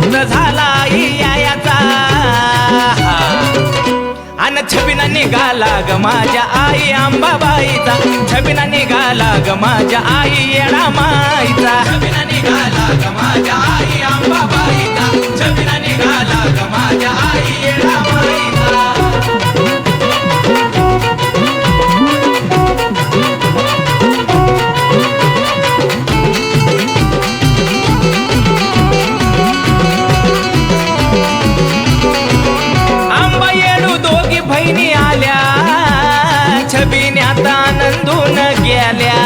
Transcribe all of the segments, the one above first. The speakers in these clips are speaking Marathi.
वक्त झाला याचा अन छबिना निघाला ग माझ्या आई आंबाबाईचा. छबिना निघाला ग माझ्या आई येडा माईचा. छबिना निघाला ग माझ्या आई बहिणी आल्या छबीने आता आनंदून गेल्या.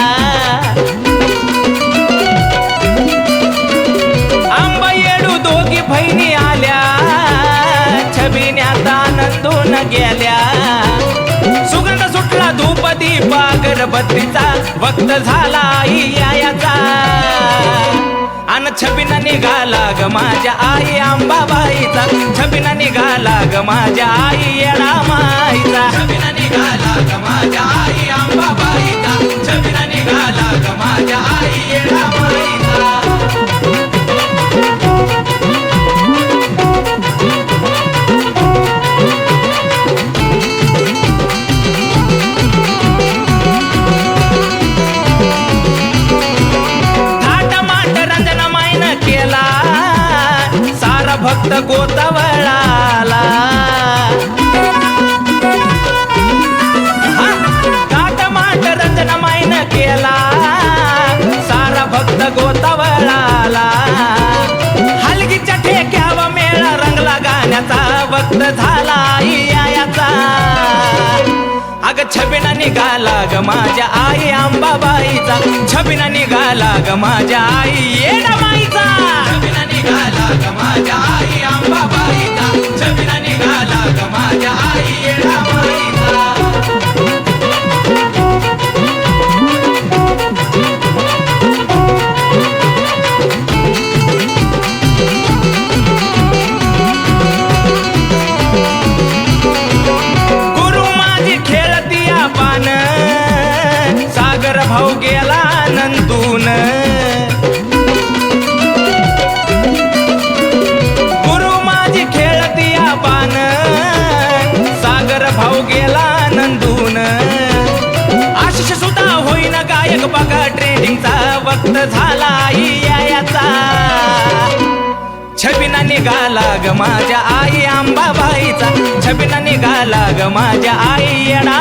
आंबा येडू दोघी बहिणी आल्या छबीने आता आनंदून गेल्या. सुगंध सुटला धूपदी पागरबत्तीचा वक्त झाला याचा अन छबिना निघाला ग माझ्या आई अंबाबाईचा. छबिना निघाला ग माझ्या आई येडा माईचा. छबिना निघाला ग माझ्या आई आंबा सारा भक्त गोतवळाला हा, थाट माट रंजन मायन केला. सारा भक्त गोतवळाला हलगीच्या ठेक्यावा मेळा रंगला गाण्याचा. वक्त झाला याचा अग छबिना निघाला ग माझ्या आई अंबाबाईचा. छबिना निघाला ग माझ्या आई. ये निघाला ग माझ्या आई अंबाबाईचा छबिना निघाला ग माझ्या आई गुरु माझी सागर भाऊ भाऊ गेला नंदून. आशिष सुद्धा होईन गायक बघा ट्रेंडिंगचा वक्त झाला याचा. छबिना निघाला ग माझ्या आई आंबाबाईचा. छबिना निघाला ग माझ्या आई येडा